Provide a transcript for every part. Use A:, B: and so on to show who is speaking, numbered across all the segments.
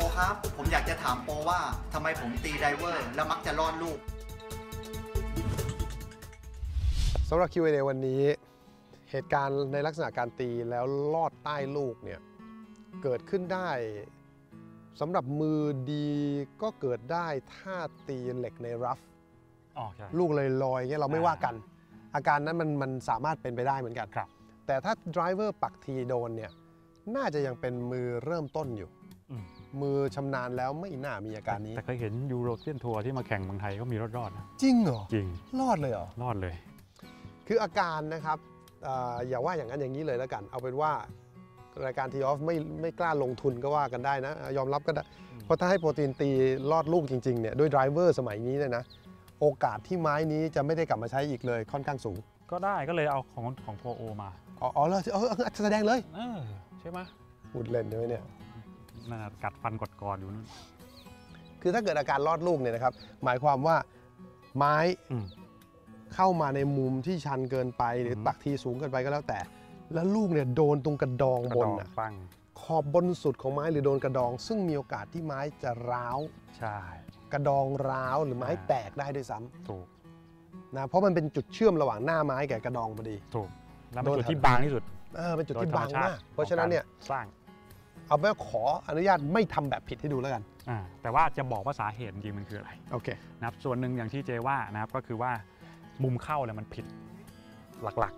A: รครับ ผมอยากจะถามโปรว่าทำไมผมตีไดเวอร์แล้วมักจะรอดลูก
B: สำหรับ Q&A วันนี้ เหตุการณ์ในลักษณะการตีแล้วลอดใต้ลูกเนี่ยเกิดขึ้นได้สำหรับมือดีก็เกิดได้ถ้าตีเหล็กในรัฟ
C: อ๋อใช่
B: ลูกเลยลอยๆเงี้ยเราไม่
C: อ่า
B: ว่ากัน อาการนั้นมันมันสามารถเป็นไปได้เหมือนกัน
C: ครับ
B: แต่ถ้า driver ปักทีโดนเนี่ยน่าจะยังเป็นมือเริ่มต้นอยู่
C: อื ม
B: มือชำนาญแล้วไม่น่ามีอาการนี้
C: แต่เคยเห็นยูโรเปียนทัวร์ที่มาแข่งเมืองไทยก็มีรอดรอดๆนะ
B: จริงเหรอ
C: จริง
B: รอดเลยเหรอ
C: รอดเลย
B: คืออาการนะครับเอ่ออย่าว่าอย่างนั้นอย่างนี้เลยแล้วกัน เอาเป็นว่ารายการทีออฟไม่ไม่กล้าลงทุนก็ว่ากันได้นะ ยอมรับก็ได้
C: อืม
B: เพราะถ้าให้โปรตีนตีลอดลูกจริงๆเนี่ยด้วยไดรเวอร์สมัยนี้เนี่ยนะโอกาสที่ไม้นี้จะไม่ได้กลับมาใช้อีกเลยค่อนข้างสูง
C: ก็ได้ก็เลยเอาของของโพโอมา
B: อ๋ออ๋อแล้วเออเออแสดงเลย
C: เออใช่ไหม
B: พูดเล่นใช่ไหมเนี่ย
C: นั่นน่ะกัดฟันกดกอดอยู่นั่น
B: คือถ้าเกิดอาการลอดลูกเนี่ยนะครับ หมายความว่าไม้
C: อืม
B: เข้ามาในมุมที่ชันเกินไป หรือ
C: ม
B: ปักทีสูงเกินไปก็แล้วแต่ แล้วลูกเนี่ยโดนตรงกระดอง
C: กระ
B: บ
C: ด
B: น
C: อง
B: น่ะ
C: ปัง
B: ขอบบนสุดของไม้หรือโดนกระดอง ซึ่งมีโอกาสที่ไม้จะร้าว
C: ใช่
B: กระดองร้าวหรือไม้
C: อ่า
B: แตกได้ด้วยซ้
C: ถูกำ
B: นะเพราะมันเป็นจุดเชื่อมระหว่างหน้าไม้กับกระดองพอดี
C: ถูกแล้ว
B: โด
C: เป็น
B: น
C: จุดที่
B: แถว
C: บางที่สุด
B: เออเป็นจุด
C: โดย
B: ที่
C: ธรร
B: บามง
C: ชาติ
B: มาก เพราะฉะนั้นเนี่ย
C: ของการสร้าง
B: เอาเป็นว่าขออนุญาตไม่ทำแบบผิดให้ดูแล้วกัน
C: อ่าแต่ว่าจะบอกว่าสาเหตุจริงๆมันคืออะไร
B: โอเค
C: นะครับส่วนหนึ่งอย่างที่เจว่านะครับก็คือว่ามุมเข้าเนี่ยมันผิดหลัก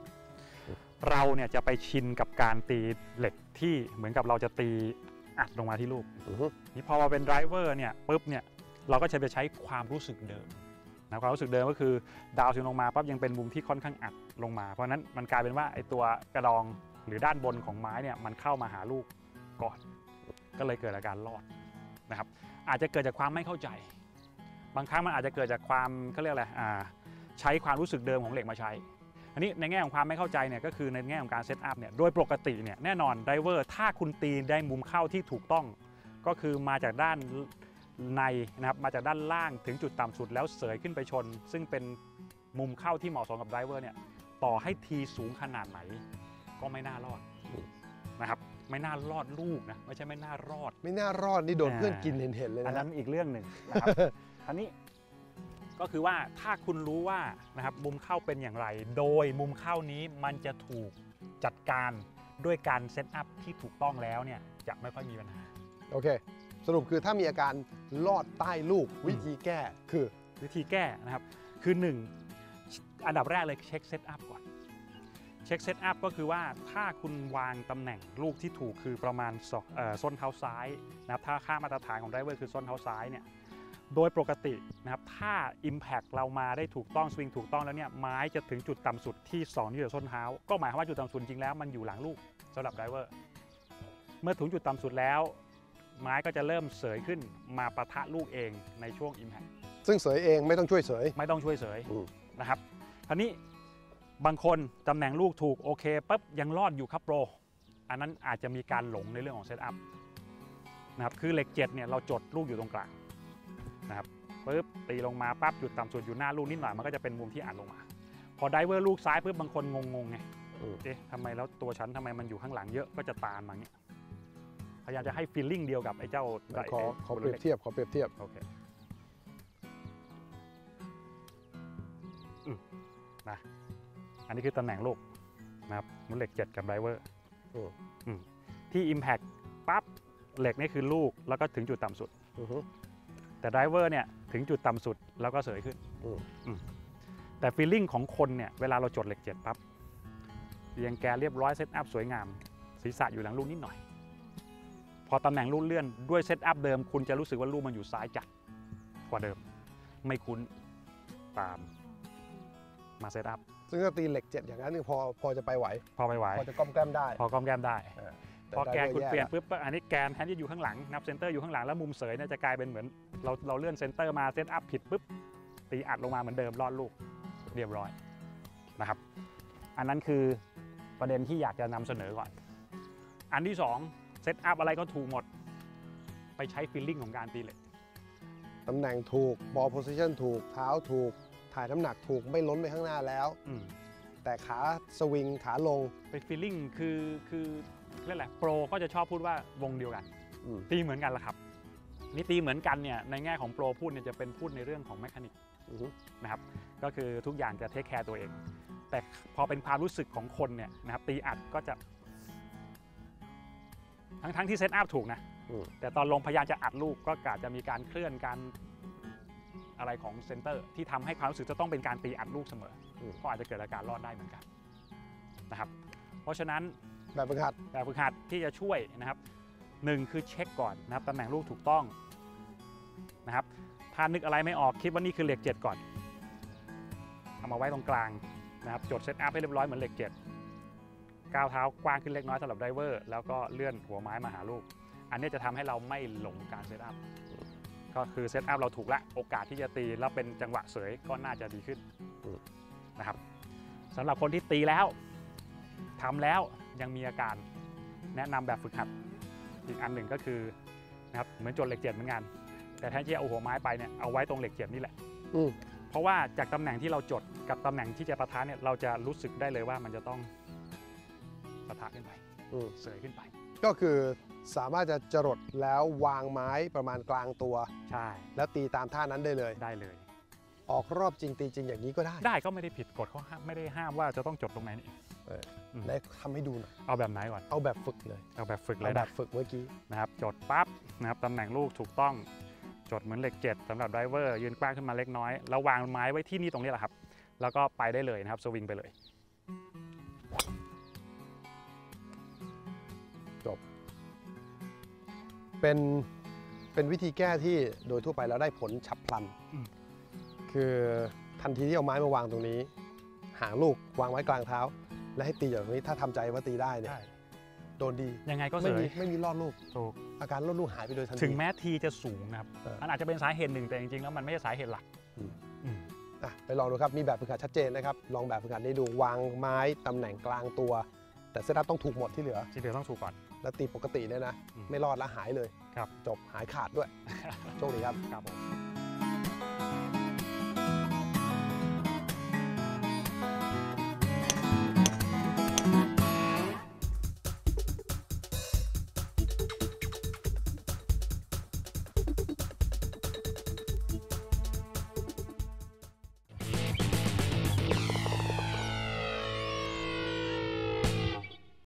C: ๆ เราเนี่ยจะไปชินกับการตีเหล็กที่เหมือนกับเราจะตีอัดลงมาที่ลูก
B: อือฮึ
C: นี่พอมาเป็นไดรเวอร์เนี่ยปุ๊บเนี่ยเราก็จะไปใช้ความรู้สึกเดิมนะความรู้สึกเดิมก็คือดาวน์สวิงลงมาปั๊บยังเป็นมุมที่ค่อนข้างอัดลงมา เพราะฉะนั้นมันกลายเป็นว่าไอ้ตัวกระดองหรือด้านบนของไม้เนี่ยมันเข้ามาหาลูก ก่อน ก็เลยเกิดอาการรอดนะครับ อาจจะเกิดจากความไม่เข้าใจ บางครั้งมันอาจจะเกิดจากความเขาเรียกอะไรอ่าใช้ความรู้สึกเดิมของเหล็กมาใช้ อันนี้ในแง่ของความไม่เข้าใจเนี่ยก็คือในแง่ของการเซตอัพเนี่ยโดยปกติเนี่ยแน่นอนไดเวอร์ถ้าคุณตีได้มุมเข้าที่ถูกต้อง ก็คือมาจากด้านในนะครับมาจากด้านล่างถึงจุดต่ำสุดแล้วเสยขึ้นไปชน ซึ่งเป็นมุมเข้าที่เหมาะสมกับไดเวอร์เนี่ยต่อให้ทีสูงขนาดไหนก็ไม่น่ารอดนะครับ ไม่น่ารอดลูกนะไม่ใช่ไม่น่ารอด
B: ไม่น่ารอดนี่โดน
C: อ่า
B: เพื่อนกินเห็นเห็นๆเลย
C: อัน
B: นะ
C: นั้นอีกเรื่องหนึ่งนะครับอันนี้ก็คือว่าถ้าคุณรู้ว่านะครับมุมเข้าเป็นอย่างไร โดยมุมเข้านี้มันจะถูกจัดการด้วยการเซตอัพที่ถูกต้องแล้วเนี่ยจะไม่ค่อยมีปัญหา
B: โอเค สรุปคือถ้ามีอาการลอดใต้ลูกวิธีแก้คือ
C: วิธีแก้นะครับคือ 1 อันดับแรกเลยเช็คเซตอัพก่อน เช็คเซตอัพก็คือว่าถ้าคุณวางตำแหน่งลูกที่ถูกคือประมาณศอกเอ่อส้นเท้าซ้ายนะครับถ้าค่ามาตรฐานของไดรเวอร์คือส้นเท้าซ้ายเนี่ยโดยปกตินะครับถ้า Impact เรามาได้ถูกต้องสวิงถูกต้องแล้วเนี่ยไม้จะถึงจุดต่ำสุดที่2นิ้วจากส้นเท้า ก็หมายความว่าจุดต่ำสุดจริงแล้วมันอยู่หลังลูกสำหรับไดรเวอร์เมื่อถึงจุดต่ำสุดแล้ว ไม้ก็จะเริ่มเสยขึ้นมาปะทะลูกเองในช่วง Impact
B: ซึ่งเสยเองไม่ต้องช่วยเสย
C: ไม่ต้องช่วยเสย
B: อืม
C: นะครับคราวนี้ บางคนตำแหน่งลูกถูกโอเคปั๊บยังรอดอยู่ครับโปร อันนั้นอาจจะมีการหลงในเรื่องของเซตอัพนะครับคือเหล็กเจ็ดเนี่ยเราจดลูกอยู่ตรงกลางนะครับปุ๊บตีลงมาปั๊บจุดต่ำสุดอยู่หน้าลูกนิดหน่อยมันก็จะเป็นมุมที่อ่านลงมา พอไดเวอร์ลูกซ้ายปุ๊บบางคนงงๆไง
B: อืม
C: เอ๊ะทำไมแล้วตัวฉันทำไมมันอยู่ข้างหลังเยอะก็จะตามมาอย่างเงี้ยพยายามจะให้ฟีลลิ่งเดียวกับไอ้เจ้า
B: ขอ
C: ไข
B: อเปรียบเทียบขอเปรียบเทียบ
C: โอเคอืมนะอั นนี้คือตำแหน่งลูกนะครับมุนเหล็ก 7 กับไดเวอร์
B: อืม
C: อืมที่ Impact ปั๊บเหล็กนี่คือลูกแล้วก็ถึงจุดต่ำสุด
B: อือฮึ
C: แต่ไดเวอร์เนี่ยถึงจุดต่ำสุดแล้วก็เสยขึ้น
B: อืม
C: อืมแต่ฟีลลิ่งของคนเนี่ยเวลาเราจดเหล็ก 7 ปั๊บเรียงแกนเรียบร้อยเซตอัพสวยงาม ศีรษะอยู่หลังลูกนิดหน่อย พอตำแหน่งลูกเลื่อนด้วยเซตอัพเดิม คุณจะรู้สึกว่าลูกมันอยู่ซ้ายจัดกว่าเดิม ไม่คุ้นตามมาเซตอัพ
B: ซึ่งถ้าตีเหล็กเจ็ดอย่างนั้นนี่พอพอจะไปไหว
C: พอไปไหว
B: พอจะก้อมแกล้มได้
C: พอกล้อมแก้มได้
B: แต่
C: พอแกน
B: ได้
C: คุณ
B: แย่
C: เปลี่ยน
B: ละ
C: ปุ๊บอันนี้แกนแทนที่อยู่ข้างหลังนับเซนเตอร์อยู่ข้างหลังแล้วมุมเสยเนี่ยจะกลายเป็นเหมือนเราเราเลื่อนเซนเตอร์มาเซตอัพผิดปุ๊บตีอัดลงมาเหมือนเดิมรอดลูกเรียบร้อยนะครับ อันนั้นคือประเด็นที่อยากจะนำเสนอก่อน อันที่สองเซตอัพอะไรก็ถูกหมด ไปใช้ฟีลลิ่งของการตีเหล็ก
B: ตำแหน่งถูกบอลโพซิชันถูกเท้าถูก ถ่ายน้ำหนักถูกไม่ล้นไปข้างหน้าแล้ว
C: อืม
B: แต่ขาสวิงขาลง
C: ไปฟีลลิ่งคือคือเรียกอะไรโปรก็จะชอบพูดว่าวงเดียวกัน
B: อืม
C: ตีเหมือนกันละครับนี่ตีเหมือนกันเนี่ยในแง่ของโปรพูดเนี่ยจะเป็นพูดในเรื่องของแมคานิก
B: อือฮึ
C: นะครับก็คือทุกอย่างจะเทคแคร์ตัวเอง แต่พอเป็นความรู้สึกของคนเนี่ยนะครับตีอัดก็จะทั้งทั้งที่เซตอัพถูกนะ
B: อืม
C: แต่ตอนลงพยายามจะอัดลูกก็อาจจะมีการเคลื่อนการ อะไรของเซนเตอร์ที่ทำให้ความรู้สึกจะต้องเป็นการตีอัดลูกเสมออก็อาจจะเกิดอาการรอดได้เหมือนกันนะครับ เพราะฉะนั้น
B: แบบฝึกหัด
C: แบบฝึกหัดที่จะช่วยนะครับหนึ่งคือเช็คก่อนนะครับตำแหน่งลูกถูกต้องนะครับถ้านึกอะไรไม่ออกคิดว่านี่คือเหล็กเจ็ดก่อนเอามาไว้ตรงกลางนะครับจดเซตอัพให้เรียบร้อยเหมือนเหล็กเจ็ดก้าวเท้ากว้างขึ้นเล็กน้อยสำหรับไดเวอร์แล้วก็เลื่อนหัวไม้มาหาลูก อันนี้จะทำให้เราไม่หลงการเซตอัพ ก็คือเซตอัพเราถูกละโอกาสที่จะตีแล้วเป็นจังหวะเสยก็น่าจะดีขึ้นนะครับสำหรับคนที่ตีแล้วทำแล้วยังมีอาการแนะนำแบบฝึกหัดอีกอันหนึ่งก็คือนะครับเหมือนจดเหล็กเจ็ดเหมือนกัน แต่แทนที่จะเอาหัวไม้ไปเนี่ยเอาไว้ตรงเหล็กเจ็ดนี่แหละ
B: อืม
C: เพราะว่าจากตำแหน่งที่เราจดกับตำแหน่งที่จะประทะเนี่ยเราจะรู้สึกได้เลยว่ามันจะต้องประทะขึ้นไป
B: อืม
C: เสยขึ้นไป
B: ก็คือสามารถจะจรดแล้ววางไม้ประมาณกลางตัว
C: ใช่
B: แล้วตีตามท่านั้นได้เลย
C: ได้เลย
B: ออกรอบจริงตีจริงอย่างนี้ก็ได้
C: ได้ก็ไม่ได้ผิดกฎเขาห้ามไม่ได้ห้ามว่าจะต้องจดตรงไหนนี่
B: เออ
C: ม
B: ได้ทำให้ดูหน่อย
C: เอาแบบไหนก่อน
B: เอาแบบฝึกเลย
C: เอาแบบฝึกเล
B: เอา
C: ย
B: แบ
C: นะ
B: บฝึกเมื่อกี้
C: นะครับ จดปั๊บนะครับตำแหน่งลูกถูกต้อง จดเหมือนเหล็กเจ็ดสำหรับไดเวอร์ยืนกว้างขึ้นมาเล็กน้อย แล้ววางไม้ไว้ที่นี่ตรงนี้แหละครับ แล้วก็ไปได้เลยนะครับ สวิงไปเลย
B: เป็นเป็นวิธีแก้ที่โดยทั่วไปแล้วได้ผลฉับพลัน
C: อืม
B: คือทันทีที่เอาไม้มาวางตรงนี้ หางลูกวางไว้กลางเท้า และให้ตีอย่างนี้ถ้าทำใจว่าตีได้เนี่ย
C: ได้
B: โดนดี
C: ยังไงก็เส
B: ไม่มี
C: ย
B: ไม่มีรอดลูก
C: ถูก
B: อาการรอดลูกหายไปโดยทันที
C: ถึงแม้ทีจะสูงนะครับ
B: เออ
C: มันอาจจะเป็นสาเหตุหนึ่งแต่จริงๆแล้วมันไม่ใช่สาเหตุหลัก
B: อืม
C: อืม
B: อะไปลองดูครับ มีแบบฝึกหัดชัดเจนนะครับ ลองแบบฝึกหัดนี้ดูวางไม้ตำแหน่งกลางตัว แต่เซตอัพต้องถูกหมดที่เหลือ
C: ที่เหลือต้องถูกก่อน
B: แล้วตีปกติเนี่ยนะ
C: อืม
B: ไม่รอดแล้วหายเลย
C: ครับ
B: จบหายขาดด้วย โชคดีครับ
C: ครับผม